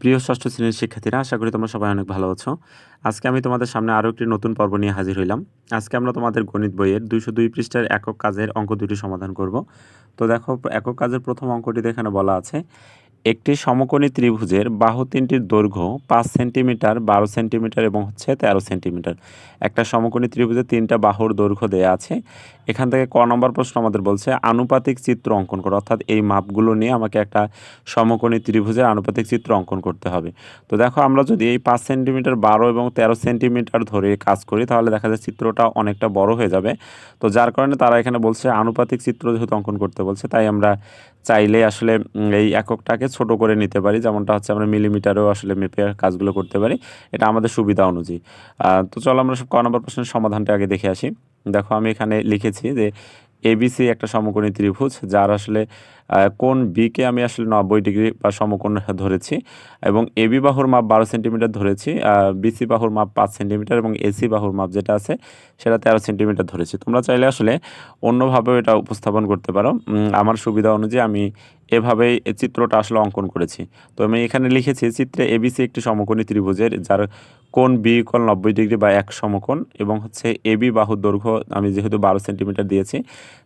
প্রিয় ষষ্ঠ শ্রেণির শিক্ষার্থীরা, আশা করি তোমরা সবাই অনেক ভালো আছো। আজকে আমি তোমাদের সামনে আরও একটি নতুন পর্ব নিয়ে হাজির হইলাম। আজকে আমরা তোমাদের গণিত বইয়ের দুইশো দুই পৃষ্ঠার একক কাজের অঙ্ক দুটি সমাধান করব। তো দেখো, একক কাজের প্রথম অঙ্কটি এখানে বলা আছে একটি সমকোণী ত্রিভুজের বাহু তিনটির দৈর্ঘ্য পাঁচ সেন্টিমিটার, বারো সেন্টিমিটার এবং হচ্ছে তেরো সেন্টিমিটার। একটা সমকোণী ত্রিভুজের তিনটা বাহুর দৈর্ঘ্য দেয়া আছে। এখান থেকে ক নম্বর প্রশ্ন আমাদের বলছে, আনুপাতিক চিত্র অঙ্কন করো। অর্থাৎ এই মাপগুলো নিয়ে আমাকে একটা সমকোণী ত্রিভুজের আনুপাতিক চিত্র অঙ্কন করতে হবে। তো দেখো, আমরা যদি এই পাঁচ সেন্টিমিটার, বারো এবং তেরো সেন্টিমিটার ধরে কাজ করি, তাহলে দেখা যায় চিত্রটা অনেকটা বড় হয়ে যাবে। তো যার কারণে তারা এখানে বলছে, আনুপাতিক চিত্র যেহেতু অঙ্কন করতে বলছে, তাই আমরা চাইলে আসলে এই এককটাকে ছোট করে নিতে পারি। যেমনটা হচ্ছে আমরা মিলিমিটারেও আসলে মেপে কাজগুলো করতে পারি। এটা আমাদের সুবিধা অনুযায়ী। তো চলো আমরা সব ক নম্বর প্রশ্নের সমাধানটা আগে দেখে আসি। দেখো আমি এখানে লিখেছি যে এবিসি একটা সমকোণী ত্রিভুজ, যার আসলে কোন বিকে আমি আসলে নব্বই ডিগ্রি বা সমকোণ ধরেছি এবং এবি বাহুর মাপ বারো সেন্টিমিটার ধরেছি বিসি বাহুর মাপ পাঁচ সেন্টিমিটার এবং এসি বাহুর মাপ যেটা আছে সেটা তেরো সেন্টিমিটার ধরেছি। তোমরা চাইলে আসলে অন্যভাবেও এটা উপস্থাপন করতে পারো। আমার সুবিধা অনুযায়ী আমি এভাবেই চিত্রটা আসলে অঙ্কন করেছি। তো আমি এখানে লিখেছি, চিত্রে এবিসি একটি সমকোণী ত্রিভুজের, যার কোন বি, কোণ নব্বই ডিগ্রি বা এক সমকোণ এবং হচ্ছে এবি বাহু দৈর্ঘ্য আমি যেহেতু বারো সেন্টিমিটার দিয়েছি,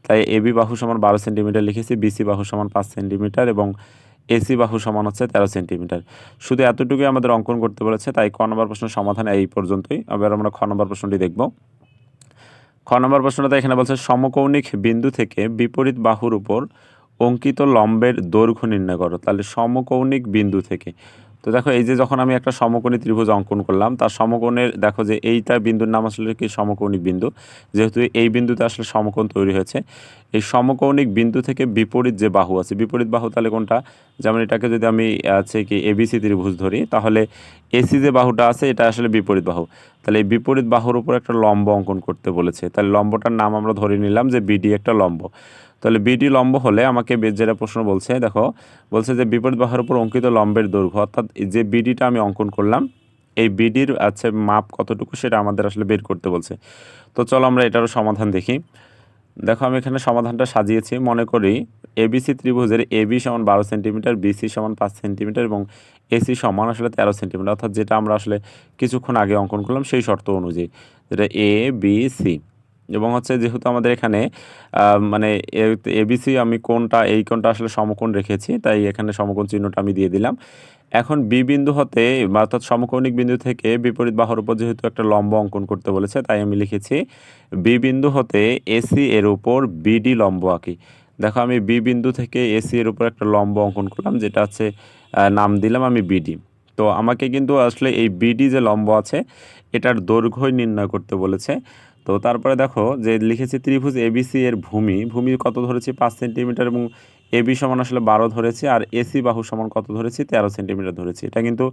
তাই এবি বাহু সমান বারো সেন্টিমিটার লিখেছি বিসি বাহু সমান পাঁচ সেন্টিমিটার এবং এসি বাহু সমান হচ্ছে তেরো সেন্টিমিটার। শুধু এতটুকুই আমাদের অঙ্কন করতে বলেছে, তাই ক নম্বর প্রশ্নের সমাধান এই পর্যন্তই। আবার আমরা খ নম্বর প্রশ্নটি দেখব। খ নম্বর প্রশ্নটা এখানে বলছে, সমকৌণিক বিন্দু থেকে বিপরীত বাহুর উপর অঙ্কিত লম্বের দৈর্ঘ্য নির্ণয় করো। তাহলে সমকৌণিক বিন্দু থেকে তো দেখো, এই যে যখন আমি একটা সমকোণী ত্রিভুজ অঙ্কন করলাম, তার সমকোণের, দেখো যে এইটা বিন্দুর নাম আসলে কি? সমকৌণিক বিন্দু। যেহেতু এই বিন্দুতে আসলে সমকোণ তৈরি হয়েছে, এই সমকৌণিক বিন্দু থেকে বিপরীত যে বাহু আছে, বিপরীত বাহু তাহলে কোনটা? যেমন এটাকে যদি আমি, আছে কি এবিসি ত্রিভুজ ধরি, তাহলে এসি যে বাহুটা আছে, এটা আসলে বিপরীত বাহু। তাহলে এই বিপরীত বাহুর উপর একটা লম্ব অঙ্কন করতে বলেছে। তাহলে লম্বটার নাম আমরা ধরে নিলাম যে বিডি একটা লম্ব। তাহলে বিডি লম্ব হলে আমাকে যেটা প্রশ্ন বলছে, দেখো, বলছে যে বিপরীত বাহুর উপর অঙ্কিত লম্বের দৈর্ঘ্য, অর্থাৎ যে বিডিটা আমি অঙ্কন করলাম, এই বিডির আছে মাপ কতটুকু সেটা আমাদের আসলে বের করতে বলছে। তো চলো আমরা এটারও সমাধান দেখি। দেখো, আমি এখানে সমাধানটা সাজিয়েছি। মনে করি এবিসি ত্রিভুজের এবি সমান বারো সেন্টিমিটার বিসি সমান পাঁচ সেন্টিমিটার এবং এসি সমান আসলে তেরো সেন্টিমিটার, অর্থাৎ যেটা আমরা আসলে কিছুক্ষণ আগে অঙ্কন করলাম সেই শর্ত অনুযায়ী, যেটা এ বি সি এবং হচ্ছে যেহেতু আমাদের এখানে মানে এবিসি আমি কোনটা, এই কোনটা আসলে সমকোণ রেখেছি, তাই এখানে সমকোণ চিহ্নটা আমি দিয়ে দিলাম। এখন বি বিন্দু হতে অর্থাৎ সমকৌণিক বিন্দু থেকে বিপরীত বাহুর উপর যেহেতু একটা লম্ব অঙ্কন করতে বলেছে, তাই আমি লিখেছি, বি বিন্দু হতে এসি এর উপর বিডি লম্ব আঁকি। দেখো আমি বি বিন্দু থেকে এসি এর উপর একটা লম্ব অঙ্কন করলাম, যেটা হচ্ছে নাম দিলাম আমি বিডি তো আমাকে কিন্তু আসলে এই বিডি যে লম্ব আছে, এটার দৈর্ঘ্যই নির্ণয় করতে বলেছে। তো তারপরে দেখো যে লিখেছে ত্রিভুজ এবিসি এর ভূমি ভূমি কত ধরেছি? পাঁচ সেন্টিমিটার এবং এবি সমান আসলে বারো ধরেছি আর এসি বাহু সমান কত ধরেছি? তেরো সেন্টিমিটার ধরেছি। এটা কিন্তু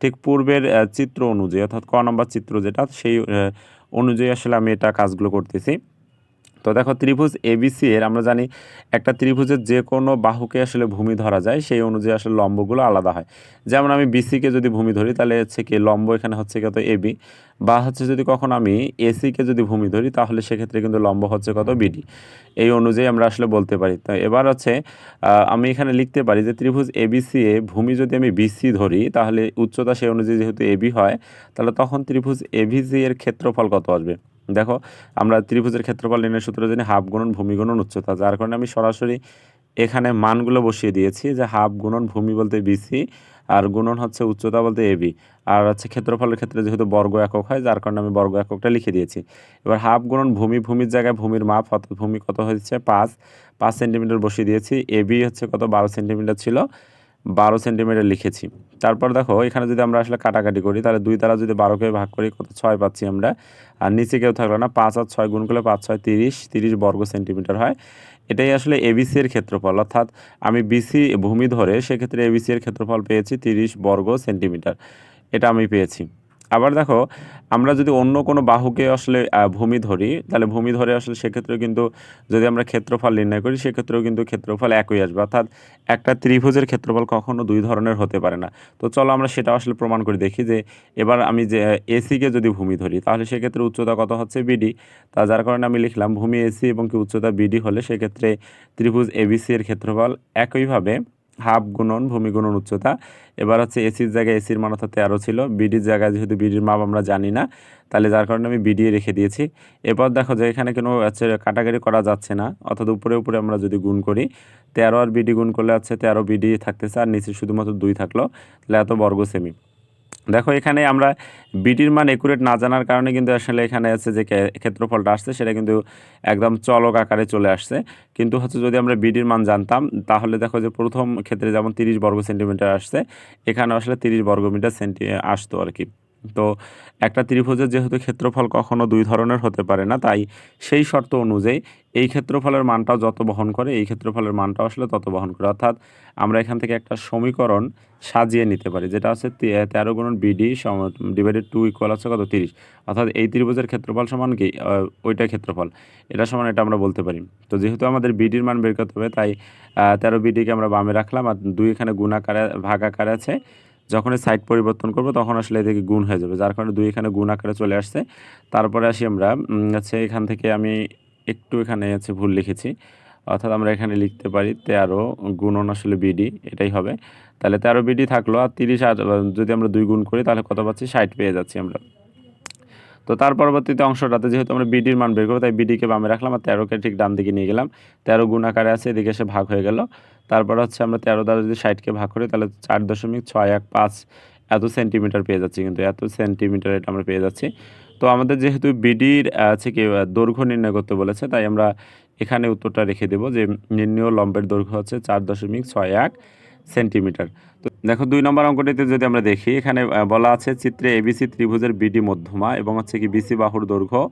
ঠিক পূর্বের চিত্র অনুযায়ী অর্থাৎ ক নম্বর চিত্র যেটা, সেই অনুযায়ী আসলে আমি এটা কাজগুলো করতেছি। তো দেখো ত্রিভুজ এবিসি এর, আমরা জানি একটা ত্রিভুজের যে কোনো বাহুকে আসলে ভূমি ধরা যায়, সেই অনুযায়ী আসলে লম্বগুলো আলাদা হয়। যেমন আমি বিসিকে যদি ভূমি ধরি, তাহলে হচ্ছে কি লম্ব এখানে হচ্ছে কত এবি বা হচ্ছে যদি কখন আমি এসিকে যদি ভূমি ধরি, তাহলে সেক্ষেত্রে কিন্তু লম্ব হচ্ছে কত বিডি এই অনুযায়ী আমরা আসলে বলতে পারি। তো এবার হচ্ছে আমি এখানে লিখতে পারি যে ত্রিভুজ এবিসি এ ভূমি যদি আমি বিসি ধরি, তাহলে উচ্চতা সেই অনুযায়ী যেহেতু এবি হয়, তাহলে তখন ত্রিভুজ এভিসি এর ক্ষেত্রফল কত আসবে? দেখো, আমরা ত্রিভুজের ক্ষেত্রফল নির্ণয় সূত্র জানি, হাফ গুণন ভূমি গুণন উচ্চতা, যার কারণে আমি সরাসরি এখানে মানগুলো বসিয়ে দিয়েছি যে হাফ গুণন ভূমি বলতে বিসি আর গুণন হচ্ছে উচ্চতা বলতে এবি আর হচ্ছে ক্ষেত্রফলের ক্ষেত্রে যেহেতু বর্গ একক হয়, যার কারণে আমি বর্গ এককটা লিখে দিয়েছি। এবার হাফ গুণন ভূমি, ভূমির জায়গায় ভূমির মাপ ভূমি কত হচ্ছে পাঁচ। পাঁচ সেন্টিমিটার বসিয়ে দিয়েছি। এবি হচ্ছে কত? বারো সেন্টিমিটার ছিল। বারো সেন্টিমিটার লিখেছি। তারপর দেখো, এখানে যদি আমরা আসলে কাটাকাটি করি, তাহলে দুই তারা যদি বারোকে ভাগ করি, কত? ছয় পাচ্ছি আমরা। আর নিচে কেউ থাকল না, পাঁচ আর ছয় গুণ করলে পাঁচ, ছয়, তিরিশ তিরিশ বর্গ সেন্টিমিটার হয়। এটাই আসলে এবিসি এর ক্ষেত্রফল। অর্থাৎ আমি বিসি ভূমি ধরে, সেক্ষেত্রে এবিসি এর ক্ষেত্রফল পেয়েছি তিরিশ বর্গ সেন্টিমিটার। এটা আমি পেয়েছি। আবার দেখো, আমরা যদি অন্য কোনো বাহুকে আসলে ভূমি ধরি, তাহলে ভূমি ধরে আসলে সেক্ষেত্রেও কিন্তু যদি আমরা ক্ষেত্রফল নির্ণয় করি, সেক্ষেত্রেও কিন্তু ক্ষেত্রফল একই আসবে। অর্থাৎ একটা ত্রিভুজের ক্ষেত্রফল কখনো দুই ধরনের হতে পারে না। তো চলো আমরা সেটা আসলে প্রমাণ করে দেখি যে, এবার আমি যে এসিকে যদি ভূমি ধরি, তাহলে সেক্ষেত্রে উচ্চতা কত হচ্ছে? বিডি তা যার কারণে আমি লিখলাম ভূমি এসি এবং কি উচ্চতা বিডি হলে সেক্ষেত্রে ত্রিভুজ এবিসি এর ক্ষেত্রফল একইভাবে হাফ গুণন, ভূমি গুণন উচ্চতা। এবার হচ্ছে এসির জায়গায় এসির মান অর্থাৎ তেরো ছিল। বিডির জায়গায় যেহেতু বিডির মাপ আমরা জানি না, তাহলে যার কারণে আমি বিডিয়ে রেখে দিয়েছি। এরপর দেখো যে এখানে কোনো হচ্ছে কাটাগারি করা যাচ্ছে না, অর্থাৎ উপরে উপরে আমরা যদি গুণ করি, তেরো আর বিডি গুণ করলে হচ্ছে তেরো বিডি থাকতেছে, আর নিচে শুধুমাত্র দুই থাকল, তাহলে এত বর্গ সেমি দেখো, এখানে আমরা বিটির মান একুরেট না জানার কারণে কিন্তু আসলে এখানে আছে যে ক্ষেত্রফলটা আসছে, সেটা কিন্তু একদম চলক আকারে চলে আসছে। কিন্তু হচ্ছে যদি আমরা বিডির মান জানতাম, তাহলে দেখো যে প্রথম ক্ষেত্রে যেমন তিরিশ বর্গ সেন্টিমিটার আসছে এখানে আসলে তিরিশ বর্গমিটার সেন্টি আসতো আর কি। তো একটা ত্রিভুজের যেহেতু ক্ষেত্রফল কখনো দুই ধরনের হতে পারে না তাই সেই শর্ত অনুযায়ী এই ক্ষেত্রফলের মানটাও যত বহন করে এই ক্ষেত্রফলের মানটাও আসলে তত বহন করে। অর্থাৎ আমরা এখান থেকে একটা সমীকরণ সাজিয়ে নিতে পারি যেটা হচ্ছে তেরো গুণন বিডি সম ডিভাইডেড টু ইকুয়াল হচ্ছে কত? তিরিশ। অর্থাৎ এই ত্রিভুজের ক্ষেত্রফল সমান কি? আহ, ওইটাই ক্ষেত্রফল। এটা সমান এটা আমরা বলতে পারি। তো যেহেতু আমাদের বিডির মান বের করতে হবে তাই তেরো বিডিকে আমরা বামে রাখলাম আর দুই এখানে গুণাকারে ভাগাকারে আছে যখন সাইড পরিবর্তন করব, তখন আসলে এদিকে গুণ হয়ে যাবে। যার কারণে দুই এখানে গুণ আকারে চলে আসছে। তারপরে আসি আমরা হচ্ছে এখান থেকে আমি একটু এখানে হচ্ছে ভুল লিখেছি। অর্থাৎ আমরা এখানে লিখতে পারি তেরো গুণন আসলে বিডি, এটাই হবে। তাহলে তেরো বিডি থাকল আর তিরিশ আর, যদি আমরা দুই গুণ করি, তাহলে কত পাচ্ছি? ষাট পেয়ে যাচ্ছি আমরা। তো তার পরবর্তীতে অংশটাতে যেহেতু আমরা বিডির মান বের করব, তাই বিডিকে বামে রাখলাম আর তেরোকে ঠিক ডান দিকে নিয়ে গেলাম। তেরো গুণ আকারে আছে, এদিকে এসে ভাগ হয়ে গেল। তারপর হচ্ছে আমরা তেরো দ্বারা যদি ষাটকে ভাগ করি, তাহলে চার দশমিক ছয় এক পাঁচ এত সেন্টিমিটার পেয়ে যাচ্ছি কিন্তু, এত সেন্টিমিটার এটা আমরা পেয়ে যাচ্ছি। তো আমাদের যেহেতু বিডির আছে কি দৈর্ঘ্য নির্ণয় করতে বলেছে, তাই আমরা এখানে উত্তরটা রেখে দেবো যে নির্ণয় লম্বের দৈর্ঘ্য হচ্ছে চার দশমিক ছয় এক। সেন্টিমিটার। তো দেখো দুই নম্বর অঙ্কটিতে যদি আমরা দেখি, এখানে বলা আছে চিত্রে এবিসি ত্রিভুজের বিডি মধ্যমা এবং হচ্ছে কি বিসি বাহুর দৈর্ঘ্য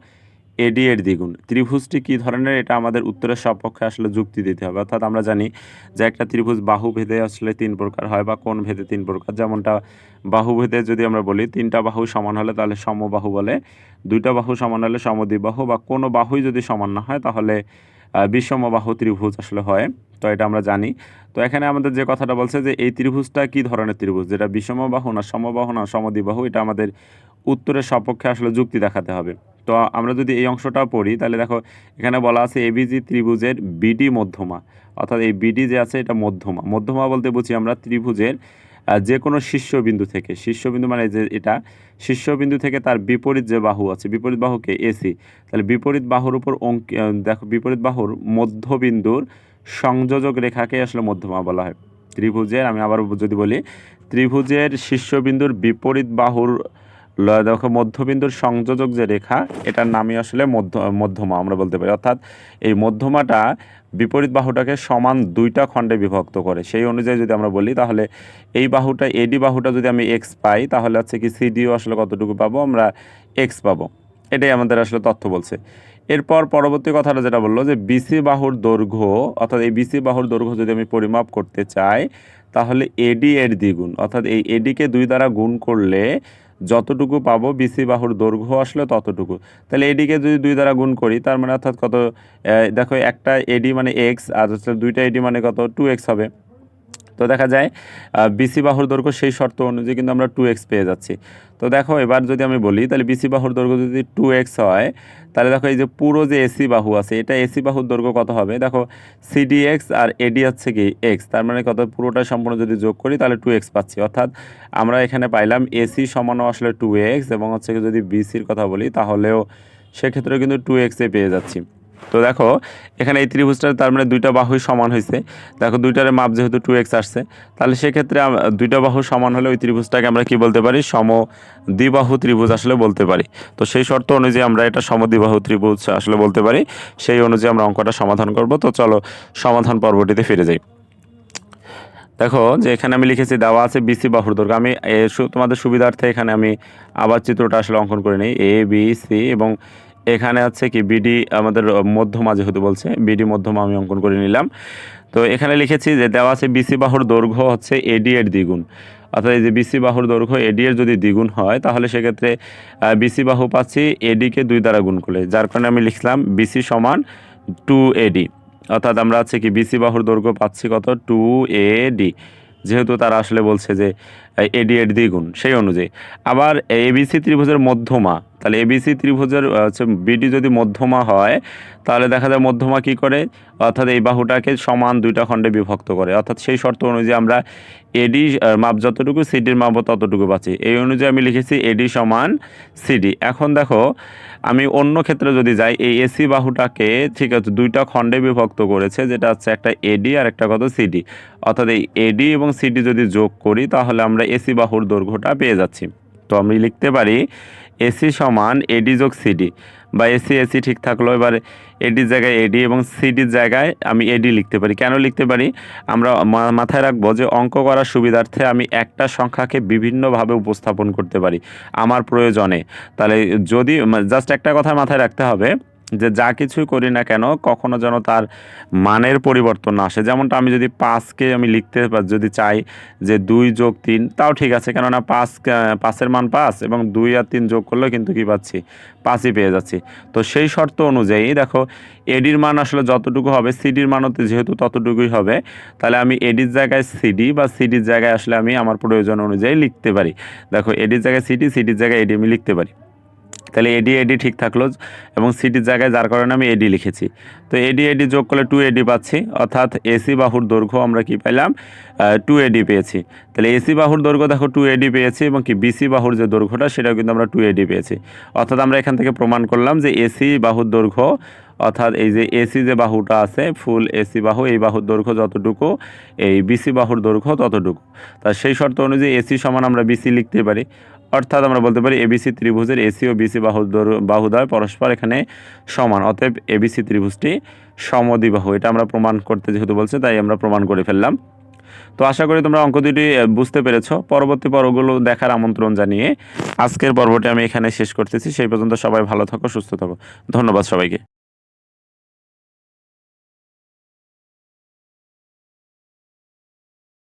এডি এর দ্বিগুণ। ত্রিভুজটি কী ধরনের? এটা আমাদের উত্তরের সপক্ষে আসলে যুক্তি দিতে হবে। অর্থাৎ আমরা জানি যে একটা ত্রিভুজ বাহু ভেদে আসলে তিন প্রকার হয় বা কোন ভেদে তিন প্রকার। যেমনটা বাহু ভেদে যদি আমরা বলি, তিনটা বাহু সমান হলে তাহলে সমবাহু বলে, দুইটা বাহু সমান হলে সমদ্বিবাহু বা কোনো বাহুই যদি সমান না হয় তাহলে বিষমবাহু ত্রিভুজ আসলে হয়। তো এটা আমরা জানি। তো এখানে আমাদের যে কথাটা বলছে যে এই ত্রিভুজটা কি ধরনের ত্রিভুজ? যেটা বিষমবাহু না সমবাহু না সমদ্বিবাহু, এটা আমাদের উত্তরের সপক্ষে আসলে যুক্তি দেখাতে হবে। তো আমরা যদি এই অংশটা পড়ি, তাহলে দেখো এখানে বলা আছে এবিজি ত্রিভুজের বিডি মধ্যমা। অর্থাৎ এই বিডি যে আছে, এটা মধ্যমা। মধ্যমা বলতে বুঝি আমরা ত্রিভুজের যে কোনো শীর্ষবিন্দু থেকে, শীর্ষবিন্দু মানে যে এটা, শীর্ষবিন্দু থেকে তার বিপরীত যে বাহু আছে, বিপরীত বাহুকে এসি তাহলে বিপরীত বাহুর উপর অঙ্ক দেখো, বিপরীত বাহুর মধ্যবিন্দুর সংযোজক রেখাকে আসলে মধ্যমা বলা হয়। ত্রিভুজের, আমি আবার যদি বলি, ত্রিভুজের শীর্ষবিন্দুর বিপরীত বাহুর দেখো, মধ্যবিন্দুর সংযোজক যে রেখা, এটার নামই আসলে মধ্য, মধ্যমা আমরা বলতে পারি। অর্থাৎ এই মধ্যমাটা বিপরীত বাহুটাকে সমান দুইটা খণ্ডে বিভক্ত করে। সেই অনুযায়ী যদি আমরা বলি, তাহলে এই বাহুটা এডি বাহুটা যদি আমি এক্স পাই, তাহলে হচ্ছে কি সিডিও আসলে কতটুকু পাবো? আমরা এক্স পাবো। এটাই আমাদের আসলে তথ্য বলছে। এরপর পরবর্তী কথাটা যেটা বলল যে বিসি বাহুর দৈর্ঘ্য, অর্থাৎ এই বিসি বাহুর দৈর্ঘ্য যদি আমি পরিমাপ করতে চাই, তাহলে এডি এর দ্বিগুণ, অর্থাৎ এই এডিকে দুই দ্বারা গুণ করলে যতটুকু পাবো বিসি বাহুর দৈর্ঘ্য আসলে ততটুকু। তাহলে এডিকে যদি দুই দ্বারা গুণ করি, তার মানে অর্থাৎ কত দেখো একটা এডি মানে এক্স আর হচ্ছে দুইটা এডি মানে কত? টু এক্স হবে। তো দেখা যায় বিসি বাহুর দৈর্ঘ্য সেই শর্ত অনুযায়ী কিন্তু আমরা টু এক্স পেয়ে যাচ্ছি। তো দেখো, এবার যদি আমি বলি, তাহলে বিসি বাহুর দৈর্ঘ্য যদি টু এক্স হয়, তাহলে দেখো এই যে পুরো যে এসি বাহু আছে, এটা এসি বাহুর দৈর্ঘ্য কত হবে? দেখো সিডি এক্স আর এডি হচ্ছে কি এক্স তার মানে কত? পুরোটা সম্পূর্ণ যদি যোগ করি, তাহলে টু এক্স পাচ্ছি। অর্থাৎ আমরা এখানে পাইলাম এসি সমানও আসলে টু এক্স এবং হচ্ছে যদি বিসির কথা বলি, তাহলেও সেক্ষেত্রে কিন্তু টু এক্সে পেয়ে যাচ্ছি। তো দেখো, এখানে এই ত্রিভুজটা তার মানে দুইটা বাহুই সমান হয়েছে দেখো, দুইটার মাপ যেহেতু টু এক্স আসছে, তাহলে সেক্ষেত্রে দুইটা বাহু সমান হলে ওই ত্রিভুজটাকে আমরা কি বলতে পারি? সম দ্বিবাহু ত্রিভুজ আসলে বলতে পারি। তো সেই শর্ত অনুযায়ী আমরা এটা সমদ্বিবাহু ত্রিভুজ আসলে বলতে পারি। সেই অনুযায়ী আমরা অঙ্কটা সমাধান করব। তো চলো, সমাধান পর্বটিতে ফিরে যাই। দেখো, যে এখানে আমি লিখেছি, দেওয়া আছে বিসি বাহুর দৈর্ঘ্য আমি তোমাদের সুবিধার্থে এখানে আমি আবার চিত্রটা আসলে অঙ্কন করে নিই। এ বি সি এবং এখানে আছে কি, বিডি আমাদের মধ্যমা যেহেতু বলছে, বিডি মধ্যমা আমি অঙ্কন করে নিলাম। তো এখানে লিখেছি যে দেওয়া আছে বিসি বাহুর দৈর্ঘ্য হচ্ছে এডি এর দ্বিগুণ। অর্থাৎ এই যে বিসি বাহুর দৈর্ঘ্য এডি এর যদি দ্বিগুণ হয়, তাহলে সেক্ষেত্রে বিসি বাহু পাচ্ছি এডিকে দুই দ্বারা গুণ করলে, যার কারণে আমি লিখলাম বিসি সমান টু এডি অর্থাৎ আমরা আছে কি বিসি বাহুর দৈর্ঘ্য পাচ্ছি কত? টু এ ডি যেহেতু তারা আসলে বলছে যে এডি এর দ্বিগুণ সেই অনুযায়ী। আবার এবিসি ত্রিভুজের মধ্যমা, তাহলে এবিসি ত্রিভুজের হচ্ছে বিডি যদি মধ্যমা হয়, তাহলে দেখা যায় মধ্যমা কী করে? অর্থাৎ এই বাহুটাকে সমান দুইটা খণ্ডে বিভক্ত করে। অর্থাৎ সেই শর্ত অনুযায়ী আমরা এডি মাপ যতটুকু সিডির মাপও ততটুকু পাচ্ছি। এই অনুযায়ী আমি লিখেছি এডি সমান সিডি এখন দেখো, আমি অন্য ক্ষেত্রে যদি যাই, এই এসি বাহুটাকে ঠিক আছে, দুইটা খণ্ডে বিভক্ত করেছে, যেটা হচ্ছে একটা এডি আর একটা কত সিডি অর্থাৎ এই এডি এবং সিডি যদি যোগ করি, তাহলে আমরা এসি বাহুর দৈর্ঘ্যটা পেয়ে যাচ্ছি। তো আমি লিখতে পারি এসি সমান এডি যোগ সিডি বা এসি এসি ঠিক থাকল। এবার এডির জায়গায় এডি এবং সিডির জায়গায় আমি এডি লিখতে পারি। কেন লিখতে পারি? আমরা মাথায় রাখব যে অঙ্ক করার সুবিধার্থে আমি একটা সংখ্যাকে বিভিন্নভাবে উপস্থাপন করতে পারি আমার প্রয়োজনে। তাহলে যদি জাস্ট একটা কথা মাথায় রাখতে হবে। যে যা কিছুই করি না কেন, কখনো যেন তার মানের পরিবর্তন আসে। যেমনটা আমি যদি পাঁচকে আমি লিখতে যদি চাই যে দুই যোগ তিন, তাও ঠিক আছে। কেননা পাঁচ পাঁচের মান পাঁচ এবং দুই আর তিন যোগ করলেও কিন্তু কি পাচ্ছি? পাঁচই পেয়ে যাচ্ছি। তো সেই শর্ত অনুযায়ী দেখো এডির মান আসলে যতটুকু হবে সিডির মানও তো যেহেতু ততটুকুই হবে, তাহলে আমি এডির জায়গায় সিডি বা সিডির জায়গায় আসলে আমি আমার প্রয়োজন অনুযায়ী লিখতে পারি। দেখো এডির জায়গায় সিডি সিডির জায়গায় এডি আমি লিখতে পারি। তাহলে এডি এডি ঠিক থাকল এবং সিটির জায়গায় যার কারণে আমি এডি লিখেছি। তো এডি এডি যোগ করলে টু এডি পাচ্ছি, অর্থাৎ এসি বাহুর দৈর্ঘ্য আমরা কি পেলাম? টু এডি পেয়েছি। তাহলে এসি বাহুর দৈর্ঘ্য দেখো টু এডি পেয়েছি এবং কি বিসি বাহুর যে দৈর্ঘ্যটা, সেটাও কিন্তু আমরা টু এডি পেয়েছি। অর্থাৎ আমরা এখান থেকে প্রমাণ করলাম যে এসি বাহুর দৈর্ঘ্য, অর্থাৎ এই যে এসি যে বাহুটা আছে, ফুল এসি বাহু, এই বাহুর দৈর্ঘ্য যতটুকু, এই বিসি বাহুর দৈর্ঘ্য ততটুকু। তা সেই শর্ত অনুযায়ী এসি সমান আমরা বিসি লিখতে পারি। অর্থাৎ আমরা বলতে পারি এবিসি ত্রিভুজের এসি ও বিসি বাহুর দৈর্ঘ্য- বাহুদ্বয় পরস্পর এখানে সমান। অতএব এবিসি ত্রিভুজটি সমদ্বিবাহু। এটা আমরা প্রমাণ করতে যেহেতু বলছে, তাই আমরা প্রমাণ করে ফেললাম। তো আশা করি তোমরা অঙ্ক দুটি বুঝতে পেরেছ। পরবর্তী পর্বগুলো দেখার আমন্ত্রণ জানিয়ে আজকের পর্বটি আমি এখানে শেষ করতেছি। সেই পর্যন্ত সবাই ভালো থাকো, সুস্থ থাকো। ধন্যবাদ সবাইকে।